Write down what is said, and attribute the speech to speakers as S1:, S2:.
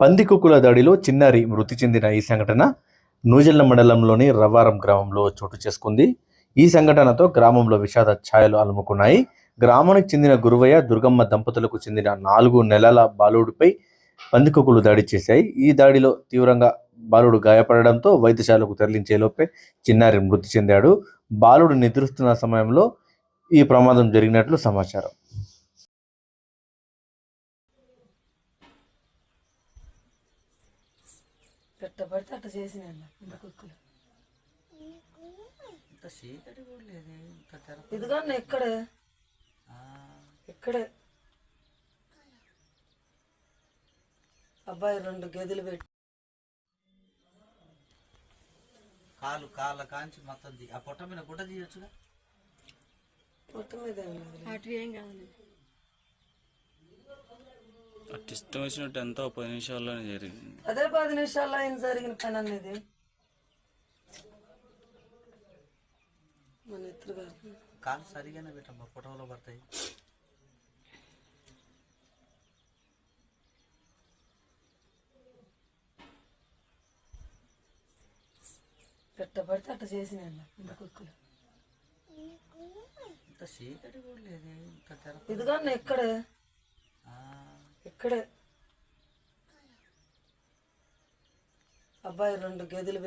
S1: పందికొక్కుల దాడిలో చిన్నారి మృతి చెందిన ఈ సంఘటన నూజిల్ల మండలంలోని రవ్వారం గ్రామంలో చోటు చేసుకుంది. ఈ సంఘటనతో గ్రామంలో విషాద ఛాయలు అలుముకున్నాయి. గ్రామానికి చెందిన గురువయ్య దుర్గమ్మ దంపతులకు చెందిన నాలుగు నెలల బాలుడిపై పందికొక్కులు దాడి చేశాయి. ఈ దాడిలో తీవ్రంగా బాలుడు గాయపడడంతో వైద్యశాలకు తరలించేలోపే చిన్నారి మృతి చెందాడు. బాలుడు నిద్రిస్తున్న సమయంలో ఈ ప్రమాదం జరిగినట్లు సమాచారం.
S2: ఎట్ట పడితే అట్ట చేసిన ఇంత కుక్కులు
S3: ఇంత చీకటి కూడా లేదు ఇంత తెర
S2: ఇదిగో అన్న ఇక్కడే ఇక్కడే అబ్బాయి రెండు గదులు పెట్టి
S3: కాలు కాళ్ళ కాంచి మొత్తం ఆ పొట్ట మీద గుడ్డ తీయొచ్చుగా?
S2: మొత్తం మీద ఏం లేదు.
S4: అట్ ఇష్టం వచ్చినట్టు ఎంతో పది నిమిషాల్లోనే జరిగింది.
S2: అదే పది నిమిషాల్లో ఆయన జరిగిన పని అనేది? మన ఇద్దరు గారు
S3: కాలు సరిగానే పెట్టమ్మా పొట్టలో పడతాయి.
S2: ఎట్ట పడితే అట్ట చేసిన కుక్కులు.
S3: ఇంత చీకటి కూడా లేదు ఇంత తెర
S2: ఇదిగో అన్న ఇక్కడే ఇక్కడ అబ్బాయి రెండు గదులు